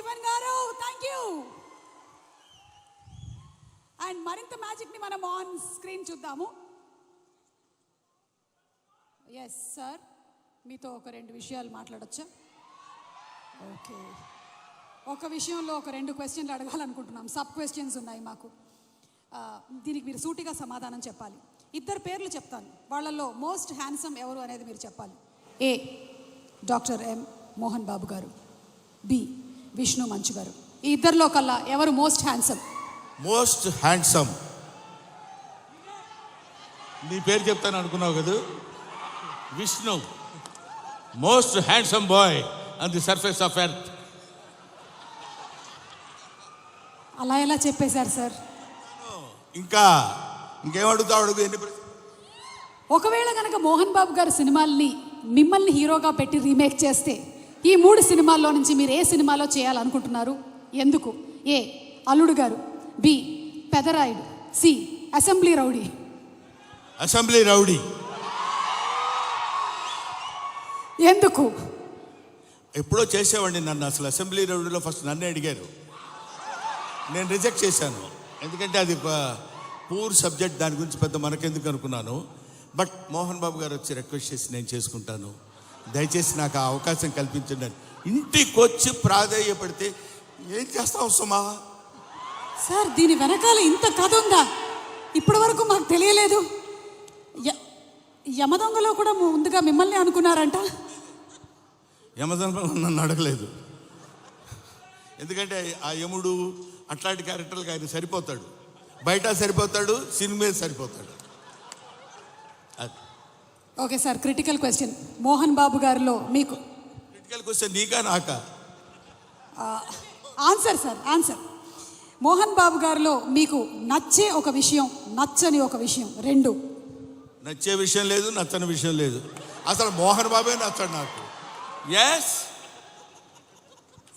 ఇవన్ గారు thank you and మరింత మ్యాజిక్ని మనం ఆన్ స్క్రీన్ చూద్దాము. ఎస్ సార్ మీతో ఒక రెండు విషయాలు మాట్లాడొచ్చా? ఓకే ఒక విషయంలో ఒక రెండు క్వశ్చన్లు అడగాలనుకుంటున్నాం. సబ్ క్వశ్చన్స్ ఉన్నాయి మాకు. దీనికి మీరు సూటిగా సమాధానం చెప్పాలి. ఇద్దరు పేర్లు చెప్తాను. వాళ్ళల్లో మోస్ట్ హ్యాండ్సమ్ ఎవరు అనేది మీరు చెప్పాలి. ఏ డాక్టర్ ఎం. మోహన్ బాబు గారు. బి విష్ణు మంచు గారు ఈ ఇద్దరిలో కల్లా ఎవరు మోస్ట్ హ్యాండ్సమ్? Most handsome. నీ పేరు చెప్తాను అనుకున్నావు కదా? Vishnu. Most handsome boy on the surface of earth. అలా ఎలా చెప్పేశారు సార్? ఇంకా ఇంకేం అడుగుతావు అడుగు ఎన్ని ప్రశ్న- ఒకవేళ కనుక మోహన్ బాబు గారు సినిమాల్ని మిమ్మల్ని హీరోగా పెట్టి రీమేక్ చేస్తే ఈ మూడు సినిమాల్లో నుంచి మీరు ఏ సినిమాలో చేయాలనుకుంటున్నారు? ఎందుకు? A Alludu Garu B Pedarayudu C Assembly Rowdy. Assembly Rowdy. ఎందుకు? ఎప్పుడో చేసేవాడిని నన్ను అసలు అసెంబ్లీ రౌడీలో ఫస్ట్ నన్నే అడిగారు. నేను రిజెక్ట్ చేశాను. ఎందుకంటే అది పూర్ సబ్జెక్ట్ దాని గురించి పెద్ద మనకెందుకు అనుకున్నాను. బట్ మోహన్ బాబు గారు వచ్చి రిక్వెస్ట్ చేసి నేను చేసుకుంటాను. దయచేసి నాకు ఆ అవకాశం కల్పించండి. అని ఇంటికి వచ్చి ప్రాధేయపడితే ఏం చేస్తావు సుమా? సార్ దీని వెనకాల ఇంత కథ ఉందా? ఇప్పటి వరకు మాకు తెలియలేదు. యమదొంగలో కూడా ముందుగా మిమ్మల్ని అనుకున్నారంట. యమధర్మం నన్ను అడగలేదు. ఎందుకంటే ఆ యముడు అట్లాంటి క్యారెక్టర్లకు ఆయన సరిపోతాడు. బయట సరిపోతాడు సినిమా సరిపోతాడు. అది. Okay sir critical question Mohan Babu గారిలో మీకు క్రిటికల్కి వస్తే నీకా నాకా? Answer sir answer Mohan Babu గారిలో మీకు నచ్చే ఒక విషయం నచ్చని ఒక విషయం రెండు. నచ్చే విషయం లేదు నచ్చని విషయం లేదు. అసలు మోహన్ బాబే నచ్చాడు నాకు. Yes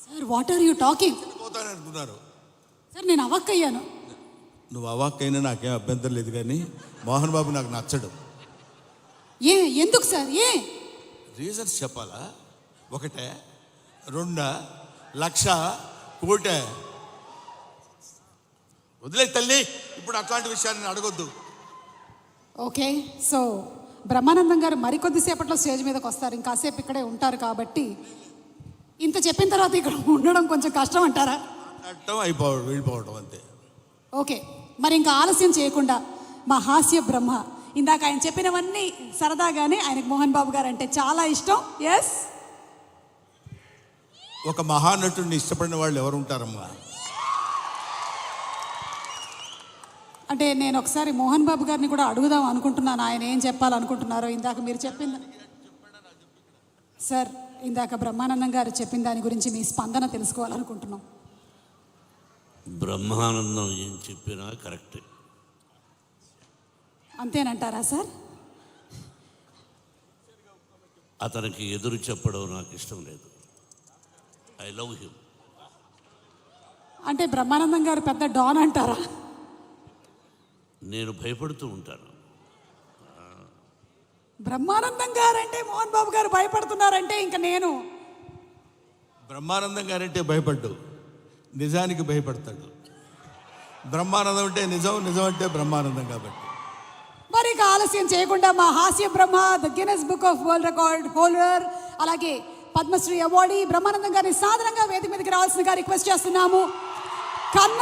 sir what are you talking పోతాను అనుకున్నారు. సార్ నేను అవ్వక్కయ్యాను నువ్వు అవాక్కైనా నాకేం అభ్యంతరం లేదు కానీ మోహన్ బాబు నాకు నచ్చడు. ఏ ఎందుకు సార్? ఏ? రీజన్స్ చెప్పాలా? ఒకటే రెండా లక్ష కోటే. వదిలే తల్లి ఇప్పుడు అట్లాంటి విషయాన్ని అడగొద్దు. ఓకే సో బ్రహ్మానందం గారు మరికొద్దిసేపట్లో స్టేజ్ మీదకి వస్తారు. ఇంకాసేపు ఇక్కడే ఉంటారు కాబట్టి ఇంత చెప్పిన తర్వాత ఇక్కడ ఉండడం కొంచెం కష్టం అంటారా? మాట్లాడటం అయిపోవడం వెళ్ళిపోవడం అంతే. ఓకే మరి ఇంకా ఆలస్యం చేయకుండా మా హాస్య బ్రహ్మ ఇందాక ఆయన చెప్పినవన్నీ సరదాగానే ఆయనకు మోహన్ బాబు గారు అంటే చాలా ఇష్టం. ఎస్ ఒక మహానటుడిని ఇష్టపడిన వాళ్ళు ఎవరు ఉంటారమ్మా? అంటే నేను ఒకసారి మోహన్ బాబు గారిని కూడా అడుగుదాం అనుకుంటున్నాను. ఆయన ఏం చెప్పాలనుకుంటున్నారో ఇందాక మీరు చెప్పింది. సార్ ఇందాక బ్రహ్మానందం గారు చెప్పిన దాని గురించి మీ స్పందన తెలుసుకోవాలనుకుంటున్నాం. బ్రహ్మానందం ఏం చెప్పినా కరెక్టే. అంతేనంటారా సార్? అతనికి ఎదురు చెప్పడం నాకు ఇష్టం లేదు. ఐ లవ్ హిమ్ అంటే బ్రహ్మానందం గారు పెద్ద డాన్ అంటారా? నేను భయపడుతూ ఉంటాను. బ్రహ్మానందం గారు అంటే మోహన్ బాబు గారు భయపడుతున్నారంటే ఇంకా నేను. బ్రహ్మానందం గారంటే భయపడ్డు. నిజానికి భయపడతాడు. బ్రహ్మానందం అంటే నిజం నిజం అంటే బ్రహ్మానందం కాబట్టి. మరి ఇక ఆలస్యం చేయకుండా మా హాస్య బ్రహ్మ the Guinness book of world record holder అలాగే పద్మశ్రీ అవార్డీ బ్రహ్మానందం గారిని సాధారణంగా వేదిక మీదకి రావాల్సిందిగా రిక్వెస్ట్ చేస్తున్నాము. కన్న